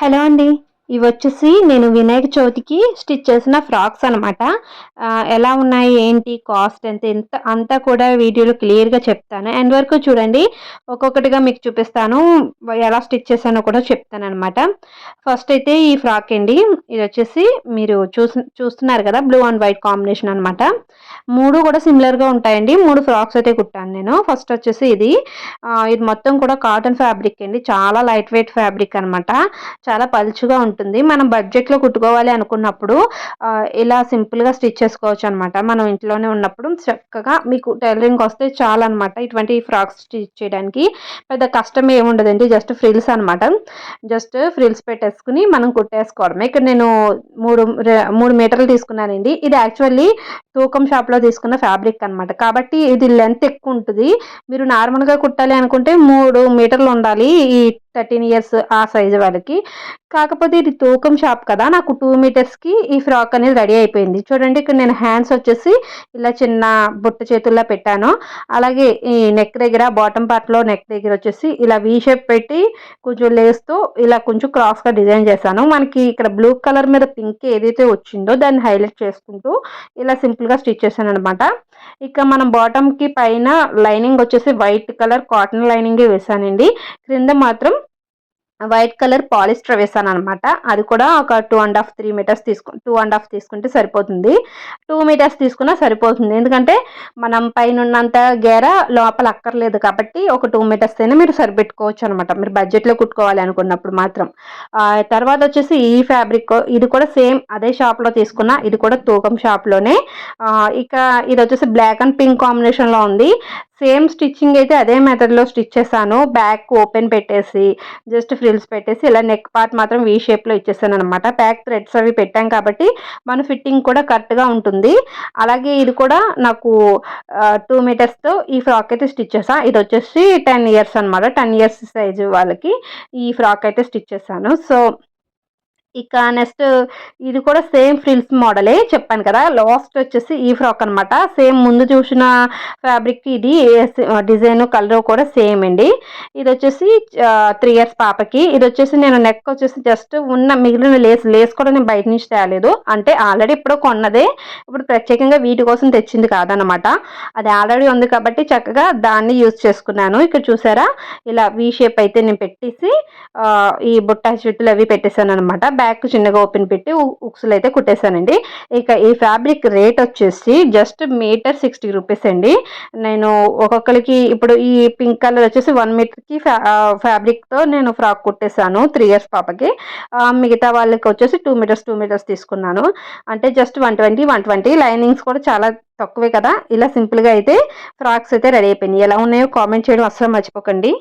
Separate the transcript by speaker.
Speaker 1: Hello అండి. ఇవి వచ్చేసి నేను వినాయక చవితికి స్టిచ్ చేసిన ఫ్రాక్స్ అనమాట ఎలా ఉన్నాయి ఏంటి కాస్ట్ ఎంత ఎంత అంతా కూడా వీడియోలో క్లియర్గా చెప్తాను. అండ్ వరకు చూడండి ఒక్కొక్కటిగా మీకు చూపిస్తాను ఎలా స్టిచ్ చేశానో కూడా చెప్తాను అనమాట ఫస్ట్ అయితే ఈ ఫ్రాక్ అండి ఇది వచ్చేసి మీరు చూసి చూస్తున్నారు కదా బ్లూ అండ్ వైట్ కాంబినేషన్ అనమాట మూడు కూడా సిమిలర్గా ఉంటాయండి మూడు ఫ్రాక్స్ అయితే కుట్టాను నేను. ఫస్ట్ వచ్చేసి ఇది ఇది మొత్తం కూడా కాటన్ ఫ్యాబ్రిక్ అండి చాలా లైట్ వెయిట్ ఫ్యాబ్రిక్ అనమాట చాలా పలుచుగా ఉంటుంది మనం బడ్జెట్లో కుట్టుకోవాలి అనుకున్నప్పుడు ఇలా సింపుల్గా స్టిచ్ చేసుకోవచ్చు అనమాట మనం ఇంట్లోనే ఉన్నప్పుడు చక్కగా మీకు టైలరింగ్ వస్తే చాలా అనమాట ఇటువంటి ఫ్రాక్స్ స్టిచ్ చేయడానికి పెద్ద కష్టం ఏముండదండి జస్ట్ ఫ్రిల్స్ అనమాట జస్ట్ ఫ్రిల్స్ పెట్టేసుకుని మనం కుట్టేసుకోవడమే. ఇక్కడ నేను మూడు మూడు మీటర్లు తీసుకున్నానండి. ఇది యాక్చువల్లీ తూకం షాప్లో తీసుకున్న ఫ్యాబ్రిక్ అనమాట కాబట్టి ఇది లెంత్ ఎక్కువ ఉంటుంది. మీరు నార్మల్గా కుట్టాలి అనుకుంటే మూడు మీటర్లు ఉండాలి. ఈ థర్టీన్ ఇయర్స్ ఆ సైజు వాళ్ళకి. కాకపోతే ఇది తూకం షాప్ కదా నాకు టూ మీటర్స్కి ఈ ఫ్రాక్ అనేది రెడీ అయిపోయింది. చూడండి ఇక్కడ నేను హ్యాండ్స్ వచ్చేసి ఇలా చిన్న బుట్ట చేతుల్లో పెట్టాను. అలాగే ఈ నెక్ దగ్గర బాటమ్ పార్ట్లో నెక్ దగ్గర వచ్చేసి ఇలా వీ షేప్ పెట్టి కొంచెం లేస్తూ ఇలా కొంచెం క్రాస్గా డిజైన్ చేశాను. మనకి ఇక్కడ బ్లూ కలర్ మీద పింక్ ఏదైతే వచ్చిందో దాన్ని హైలైట్ చేసుకుంటూ ఇలా సింపుల్గా స్టిచ్ చేశాను అనమాట ఇక మనం బాటమ్కి పైన లైనింగ్ వచ్చేసి వైట్ కలర్ కాటన్ లైనింగే వేసానండి క్రింద మాత్రం వైట్ కలర్ పాలిస్టర్ వేసాను అనమాట అది కూడా ఒక two and half three meters తీసుకు టూ అండ్ హాఫ్ తీసుకుంటే సరిపోతుంది. టూ మీటర్స్ తీసుకున్నా సరిపోతుంది. ఎందుకంటే మనం పైన ఉన్నంత గేర లోపల అక్కర్లేదు కాబట్టి ఒక టూ మీటర్స్ అయినా మీరు సరిపెట్టుకోవచ్చు అనమాట మీరు బడ్జెట్లో కుట్టుకోవాలి అనుకున్నప్పుడు మాత్రం. తర్వాత వచ్చేసి ఈ ఫ్యాబ్రిక్ ఇది కూడా సేమ్ అదే షాప్లో తీసుకున్న ఇది కూడా తూకం షాప్లోనే ఇక ఇది వచ్చేసి బ్లాక్ అండ్ పింక్ కాంబినేషన్లో ఉంది. సేమ్ స్టిచ్చింగ్ అయితే అదే మెథడ్లో స్టిచ్ చేశాను. బ్యాక్ ఓపెన్ పెట్టేసి జస్ట్ ఫ్రిల్స్ పెట్టేసి ఇలా నెక్ పార్ట్ మాత్రం వీ షేప్లో ఇచ్చేసాను అనమాట బ్యాక్ థ్రెడ్స్ అవి పెట్టాం కాబట్టి మన ఫిట్టింగ్ కూడా కరెక్ట్గా ఉంటుంది. అలాగే ఇది కూడా నాకు టూ మీటర్స్తో ఈ ఫ్రాక్ అయితే స్టిచ్ చేసాను ఇది వచ్చేసి టెన్ ఇయర్స్ అనమాట టెన్ ఇయర్స్ సైజు వాళ్ళకి ఈ ఫ్రాక్ అయితే స్టిచ్ చేశాను. సో ఇక నెక్స్ట్ ఇది కూడా సేమ్ ఫ్రిల్స్ మోడలే చెప్పాను కదా. లాస్ట్ వచ్చేసి ఈ ఫ్రాక్ అనమాట సేమ్ ముందు చూసిన ఫ్యాబ్రిక్ ఇది డిజైన్ కలర్ కూడా సేమ్ అండి. ఇది వచ్చేసి త్రీ ఇయర్స్ పాపకి. ఇది వచ్చేసి నేను నెక్ వచ్చేసి జస్ట్ ఉన్న మిగిలిన లేస్ లేస్ కూడా నేను బయట నుంచి తేలేదు. అంటే ఆల్రెడీ ఇప్పుడు కొన్నదే. ఇప్పుడు ప్రత్యేకంగా వీటి కోసం తెచ్చింది కాదనమాట అది ఆల్రెడీ ఉంది కాబట్టి చక్కగా దాన్ని యూజ్ చేసుకున్నాను. ఇక్కడ చూసారా? ఇలా వీ షేప్ అయితే నేను పెట్టేసి ఈ బుట్ట చుట్టులు అవి పెట్టేశాను అనమాట బ్యాక్ చిన్నగా ఓపెన్ పెట్టి ఉక్సులు అయితే కుట్టేశానండి. ఇక ఈ ఫ్యాబ్రిక్ రేట్ వచ్చేసి జస్ట్ మీటర్ సిక్స్టీ రూపీస్ అండి. నేను ఒక్కొక్కరికి ఇప్పుడు ఈ పింక్ కలర్ వచ్చేసి వన్ మీటర్కి ఫ్యా ఫ్యాబ్రిక్తో నేను ఫ్రాక్ కుట్టేశాను త్రీ ఇయర్స్ పాపకి. మిగతా వాళ్ళకి వచ్చేసి టూ మీటర్స్ టూ మీటర్స్ తీసుకున్నాను. అంటే just one twenty one twenty linings కూడా చాలా తక్కువే కదా. ఇలా సింపుల్గా అయితే ఫ్రాక్స్ అయితే రెడీ అయిపోయినాయి. ఎలా ఉన్నాయో కామెంట్ చేయడం అస్సలు మర్చిపోకండి.